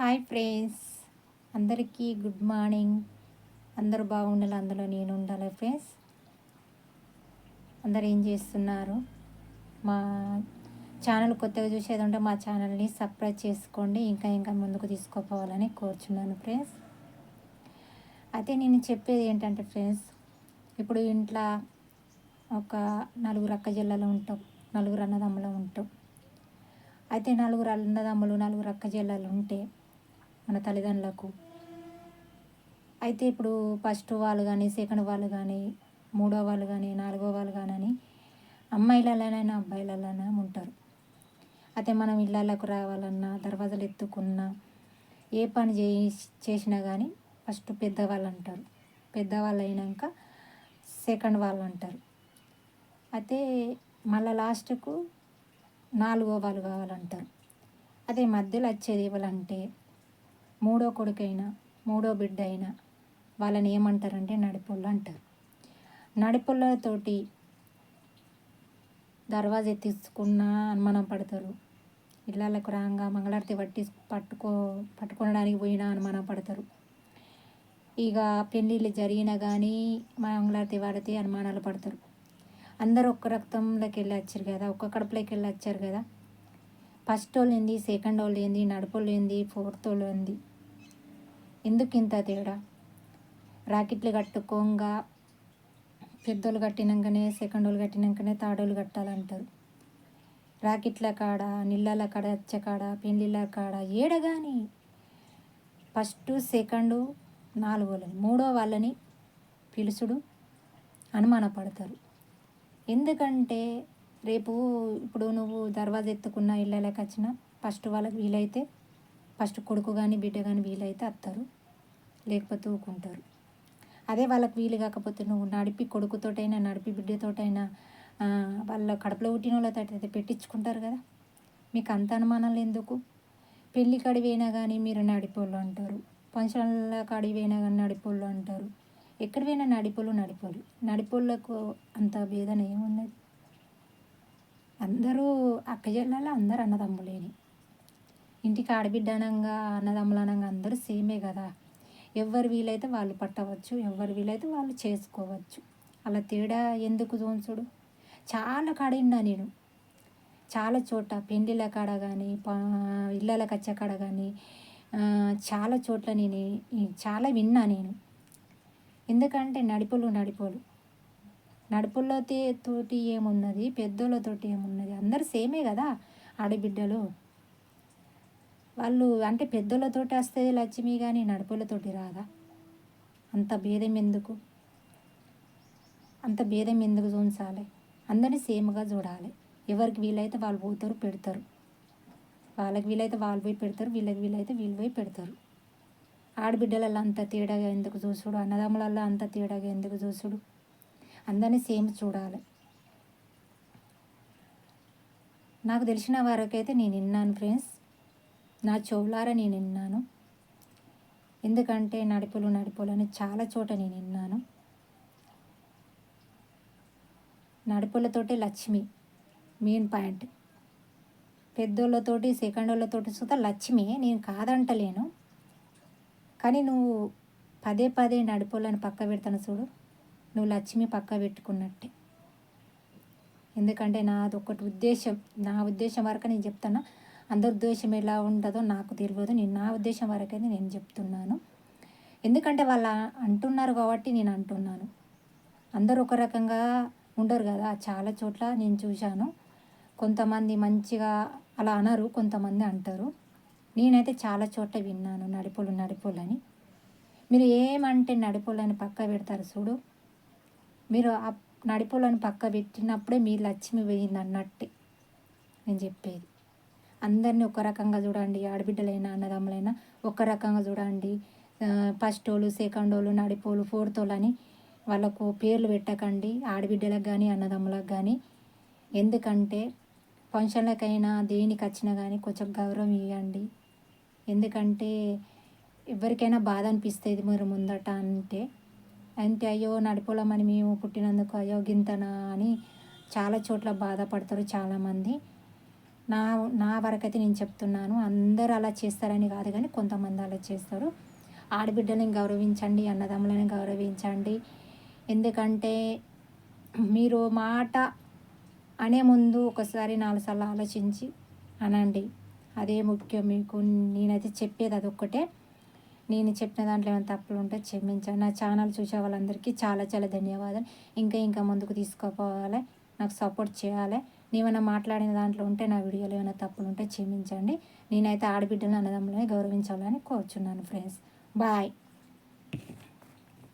Hi friends. అందరికీ good morning. అందరూ బాగుండాలి అందులో నేను ఉండాలి ఫ్రెండ్స్. అందరు ఏం చేస్తున్నారు? మా ఛానల్ కొత్తగా చూసేది ఉంటే మా ఛానల్ని సబ్స్క్రైబ్ చేసుకోండి ఇంకా ఇంకా ముందుకు తీసుకోపోవాలని కోరుచున్నాను ఫ్రెండ్స్. అయితే నేను చెప్పేది ఏంటంటే ఫ్రెండ్స్ ఇప్పుడు ఇంట్లో ఒక నలుగురు అక్క జిల్లాలో ఉంటాం నలుగురు అన్నదమ్ములు ఉంటాం. అయితే నలుగురు అన్నదమ్ములు నలుగురు అక్క జిల్లాలు ఉంటే మన తల్లిదండ్రులకు. అయితే ఇప్పుడు ఫస్ట్ వాళ్ళు కానీ సెకండ్ వాళ్ళు కానీ మూడో వాళ్ళు కానీ నాలుగో వాళ్ళు కానీ అమ్మాయిలలోనైనా అబ్బాయిలలోనైనా ఉంటారు. అయితే మనం ఇళ్ళకు రావాలన్నా దర్వాజలు ఎత్తుకున్నా ఏ పని చేసి చేసినా కానీ ఫస్ట్ పెద్దవాళ్ళు అంటారు. పెద్దవాళ్ళు అయినాక సెకండ్ వాళ్ళు అంటారు. అయితే మళ్ళీ లాస్ట్కు నాలుగో వాళ్ళు కావాలంటారు. అదే మధ్యలో వచ్చేది ఎవరంటే మూడో కొడుకైనా మూడో బిడ్డ అయినా వాళ్ళని ఏమంటారంటే నడిపోళ్ళు అంటారు. నడిపోళ్ళతోటి దర్వాజా తీసుకున్న అనుమానం పడతారు. ఇళ్ళకు రాగా మంగళారతి పట్టి పట్టుకో పట్టుకోవడానికి పోయినా అనుమానం పడతారు. ఇక పెళ్ళిళ్ళు జరిగినా కానీ మంగళారతి వాడితే అనుమానాలు పడతారు. అందరూ ఒక్క రక్తంలోకి వెళ్ళి వచ్చారు కదా ఒక్క కడుపులోకి వెళ్ళి వచ్చారు కదా. ఫస్ట్ వాళ్ళు ఏంది సెకండ్ వాళ్ళు ఏంది నడుపులు ఏంది ఫోర్త్ వాళ్ళు ఏంది? ఎందుకు ఇంత తేడా? రాకెట్లు కట్టుకోగా పెద్దోళ్ళు కట్టినాకనే సెకండ్ వాళ్ళు కట్టినాకనే తాడోళ్ళు కట్టాలంటారు. రాకెట్ల కాడ నీళ్ళల కాడ అచ్చకాడ కాడ పెళ్ళిళ్ళ కాడ ఏడ కానీ ఫస్ట్ సెకండు నాలుగో వాళ్ళని మూడో వాళ్ళని పిలుచుడు అనుమానపడతారు. ఎందుకంటే రేపు ఇప్పుడు నువ్వు దర్వాజా ఎత్తుకున్న ఇళ్ళకి వచ్చిన ఫస్ట్ వాళ్ళకి వీలైతే ఫస్ట్ కొడుకు కానీ బిడ్డ కానీ వీలైతే వస్తారు లేకపోతే ఊకుంటారు. అదే వాళ్ళకి వీలు కాకపోతే నువ్వు నడిపి కొడుకుతోటైనా నడిపి బిడ్డతోటైనా వాళ్ళ కడుపులో పుట్టిన వాళ్ళతో అయితే పెట్టించుకుంటారు కదా. మీకు అంత అనుమానాలు ఎందుకు? పెళ్ళి కడివైనా పోయినా కానీ మీరు నడిపోళ్ళు అంటారు. ఫంక్షన్ల కడివైనా పోయినా కానీ నడిపోళ్ళు అంటారు. ఎక్కడ పోయినా నడిపోలు నడిపోళ్ళు నడిపోళ్ళకు అంత భేదన ఏమున్నది అందరూ అక్క జిల్లాలో అందరు అన్నదమ్ములేని. ఇంటికి ఆడబిడ్డ అనంగా అన్నదమ్ములు అనంగా అందరూ సేమే కదా. ఎవరు వీలైతే వాళ్ళు పట్టవచ్చు ఎవరు వీలైతే వాళ్ళు చేసుకోవచ్చు. అలా తేడా ఎందుకు చూంచుడు చాలా కాడిన్నా నేను. చాలా చోట పెండిల కాడ కానీ ఇళ్ళల కచ్చ కాడ కానీ చాలా చోట్ల నేను చాలా విన్నా నేను. ఎందుకంటే నడిపోలు నడిపోలు. నడుపులతో తోటి ఏమున్నది పెద్దోళ్ళతోటి ఏమున్నది అందరు సేమే కదా ఆడబిడ్డలు. వాళ్ళు అంటే పెద్దోళ్ళతోటి వస్తుంది లక్ష్మి కానీ నడుపులతోటి రాదా? అంత భేదం ఎందుకు? అంత భేదం ఎందుకు చూంచాలి అందరినీ సేమ్గా చూడాలి. ఎవరికి వీలైతే వాళ్ళు పోతారు పెడతారు. వాళ్ళకి వీలైతే వాళ్ళు పోయి పెడతారు వీళ్ళకి వీలైతే వీళ్ళు పోయి పెడతారు. ఆడబిడ్డలలో అంత తేడాగా ఎందుకు చూసుడు? అన్నదమ్ములలో అంత తేడాగా ఎందుకు చూసుడు? అందరినీ సేమ్ చూడాలి. నాకు తెలిసిన వారికైతే నేను విన్నాను ఫ్రెండ్స్. నా చెవులారా నేను విన్నాను. ఎందుకంటే నడిపులు నడిపులు అని చాలా చోట నేను విన్నాను. నడుపులతోటి లక్ష్మి మెయిన్ పాయింట్ పెద్దోళ్ళతోటి సెకండ్ వాళ్ళతోటి సుతా లక్ష్మి నేను కాదంటలేను. కానీ నువ్వు పదే పదే నడుపులను పక్క పెడతాను చూడు. నువ్వు లక్ష్మి పక్క పెట్టుకున్నట్టే. ఎందుకంటే నాది ఒకటి ఉద్దేశం నా ఉద్దేశం వరకు నేను చెప్తాను అందరి ఉద్దేశం ఎలా ఉంటుందో నాకు తెలియదు. నేను నా ఉద్దేశం వరకైతే నేను చెప్తున్నాను. ఎందుకంటే వాళ్ళు అంటున్నారు కాబట్టి నేను అంటున్నాను. అందరూ ఒక రకంగా ఉండరు కదా. చాలా చోట్ల నేను చూశాను. కొంతమంది మంచిగా అలా అనరు కొంతమంది అంటారు. నేనైతే చాలా చోట్ల విన్నాను నడిపోలు నడిపోలని మీరు ఏమంటే నడిపోలని పక్క పెడతారు చూడు. మీరు ఆ నడిపోలను పక్క పెట్టినప్పుడే మీ లక్ష్మి పోయింది అన్నట్టే నేను చెప్పేది. అందరినీ ఒక రకంగా చూడండి ఆడబిడ్డలైనా అన్నదమ్ములైనా ఒక రకంగా చూడండి. ఫస్ట్ వాళ్ళు సెకండ్ వాళ్ళు నడిపోలు ఫోర్త్ వాళ్ళు అని వాళ్ళకు పేర్లు పెట్టకండి ఆడబిడ్డలకు కానీ అన్నదమ్ములకు కానీ ఎందుకంటే ఫంక్షన్లకైనా దేనికి వచ్చినా కానీ కొంచెం గౌరవం ఇవ్వండి. ఎందుకంటే ఎవరికైనా బాధ అనిపిస్తుంది మీరు ముందట అంటే. అంటే అయ్యో నడిపోలమని మేము పుట్టినందుకు అయ్యో గింతనా అని చాలా చోట్ల బాధపడతారు చాలామంది. నా నా వరకైతే నేను చెప్తున్నాను. అందరూ అలా చేస్తారని కాదు కానీ కొంతమంది అలా చేస్తారు. ఆడబిడ్డలను గౌరవించండి అన్నదమ్ములను గౌరవించండి. ఎందుకంటే మీరు మాట అనే ముందు ఒకసారి నాలుగు సార్లు ఆలోచించి అనండి. అదే ముఖ్యం మీకు. నేనైతే చెప్పేది అదొక్కటే. నేను చెప్పిన దాంట్లో ఏమైనా తప్పులు ఉంటే క్షమించాను నా ఛానల్ చూసే వాళ్ళందరికీ చాలా చాలా ధన్యవాదాలు. ఇంకా ఇంకా ముందుకు తీసుకుపోవాలి. నాకు సపోర్ట్ చేయాలి. నేమైనా మాట్లాడిన దాంట్లో ఉంటే నా వీడియోలో ఏమైనా తప్పులు ఉంటే క్షమించండి. నేనైతే ఆడబిడ్డలను అన్నదమ్ములని గౌరవించాలని కోరుచున్నాను ఫ్రెండ్స్ బాయ్